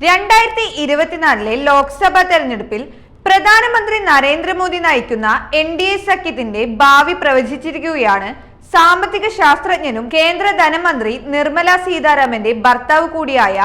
രണ്ടായിരത്തി ഇരുപത്തിനാലിലെ ലോക്സഭാ തെരഞ്ഞെടുപ്പിൽ പ്രധാനമന്ത്രി നരേന്ദ്രമോദി നയിക്കുന്ന എൻ ഡി എ സഖ്യത്തിന്റെ ഭാവി പ്രവചിച്ചിരിക്കുകയാണ് സാമ്പത്തിക ശാസ്ത്രജ്ഞനും കേന്ദ്ര ധനമന്ത്രി നിർമ്മല സീതാരാമന്റെ ഭർത്താവ് കൂടിയായ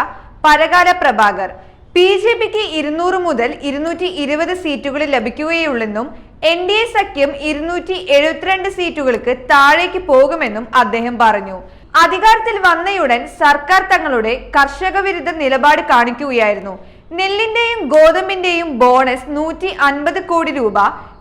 പരകാല പ്രഭാകർ. ബി ജെ പിക്ക് ഇരുന്നൂറ് മുതൽ ഇരുന്നൂറ്റി ഇരുപത് സീറ്റുകൾ ലഭിക്കുകയുള്ളെന്നും എൻ ഡി എ സഖ്യം ഇരുന്നൂറ്റി എഴുപത്തിരണ്ട് സീറ്റുകൾക്ക് താഴേക്ക് പോകുമെന്നും അദ്ദേഹം പറഞ്ഞു. അധികാരത്തിൽ വന്നയുടൻ സർക്കാർ തങ്ങളുടെ കർഷക വിരുദ്ധ നിലപാട് കാണിക്കുകയായിരുന്നു. നെല്ലിന്റെയും ഗോതമ്പിന്റെയും ബോണസ് നൂറ്റി അൻപത് കോടി രൂപ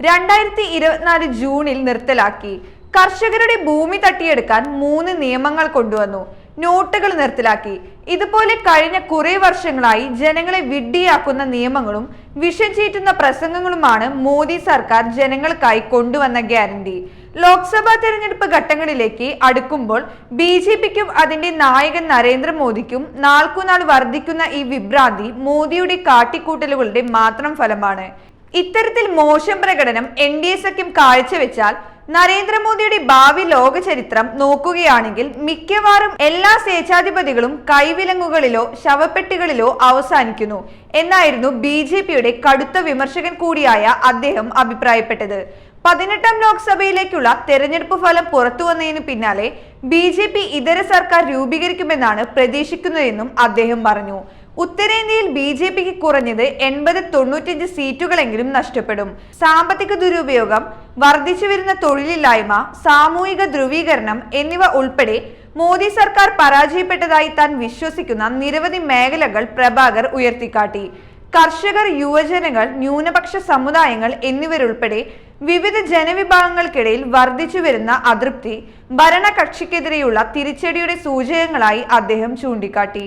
രണ്ടായിരത്തി ഇരുപത്തിനാല് ജൂണിൽ നിർത്തലാക്കി. കർഷകരുടെ ഭൂമി തട്ടിയെടുക്കാൻ മൂന്ന് നിയമങ്ങൾ കൊണ്ടുവന്നു. നോട്ടുകൾ നിർത്തലാക്കി. ഇതുപോലെ കഴിഞ്ഞ കുറേ വർഷങ്ങളായി ജനങ്ങളെ വിഡ്ഢിയാക്കുന്ന നിയമങ്ങളും വിഷം ചീറ്റുന്ന പ്രസംഗങ്ങളുമാണ് മോദി സർക്കാർ ജനങ്ങൾക്കായി കൊണ്ടുവന്ന ഗ്യാരണ്ടി. ലോക്സഭാ തെരഞ്ഞെടുപ്പ് ഘട്ടങ്ങളിലേക്ക് അടുക്കുമ്പോൾ ബി ജെ പിക്കും അതിന്റെ നായകൻ നരേന്ദ്രമോദിക്കും നാൾക്കുനാൾ വർദ്ധിക്കുന്ന ഈ വിഭ്രാന്തി മോദിയുടെ കാട്ടിക്കൂട്ടലുകളുടെ മാത്രം ഫലമാണ്. ഇത്തരത്തിൽ മോശം പ്രകടനം എൻ ഡി എ സഖ്യം കാഴ്ചവെച്ചാൽ നരേന്ദ്രമോദിയുടെ ഭാവി ലോക ചരിത്രം നോക്കുകയാണെങ്കിൽ മിക്കവാറും എല്ലാ സ്വേച്ഛാധിപതികളും കൈവിലങ്ങുകളിലോ ശവപ്പെട്ടികളിലോ അവസാനിക്കുന്നു എന്നായിരുന്നു ബി ജെ പിയുടെ കടുത്ത വിമർശകൻ കൂടിയായ അദ്ദേഹം അഭിപ്രായപ്പെട്ടത്. പതിനെട്ടാം ലോക്സഭയിലേക്കുള്ള തെരഞ്ഞെടുപ്പ് ഫലം പുറത്തു വന്നതിന് പിന്നാലെ ബി ജെ പി ഇതര സർക്കാർ രൂപീകരിക്കുമെന്നാണ് പ്രതീക്ഷിക്കുന്നതെന്നും അദ്ദേഹം പറഞ്ഞു. ഉത്തരേന്ത്യയിൽ ബി ജെ പിക്ക് കുറഞ്ഞത് എൺപത് തൊണ്ണൂറ്റഞ്ച് സീറ്റുകളെങ്കിലും നഷ്ടപ്പെടും. സാമ്പത്തിക ദുരുപയോഗം വർദ്ധിച്ചു വരുന്ന തൊഴിലില്ലായ്മ സാമൂഹിക ധ്രുവീകരണം എന്നിവ ഉൾപ്പെടെ മോദി സർക്കാർ പരാജയപ്പെട്ടതായി താൻ വിശ്വസിക്കുന്ന നിരവധി മേഖലകൾ പ്രഭാകർ ഉയർത്തിക്കാട്ടി. കർഷകർ യുവജനങ്ങൾ ന്യൂനപക്ഷ സമുദായങ്ങൾ എന്നിവരുൾപ്പെടെ വിവിധ ജനവിഭാഗങ്ങൾക്കിടയിൽ വർദ്ധിച്ചു വരുന്ന അതൃപ്തി ഭരണകക്ഷിക്കെതിരെയുള്ള തിരിച്ചടിയുടെ സൂചകങ്ങളായി അദ്ദേഹം ചൂണ്ടിക്കാട്ടി.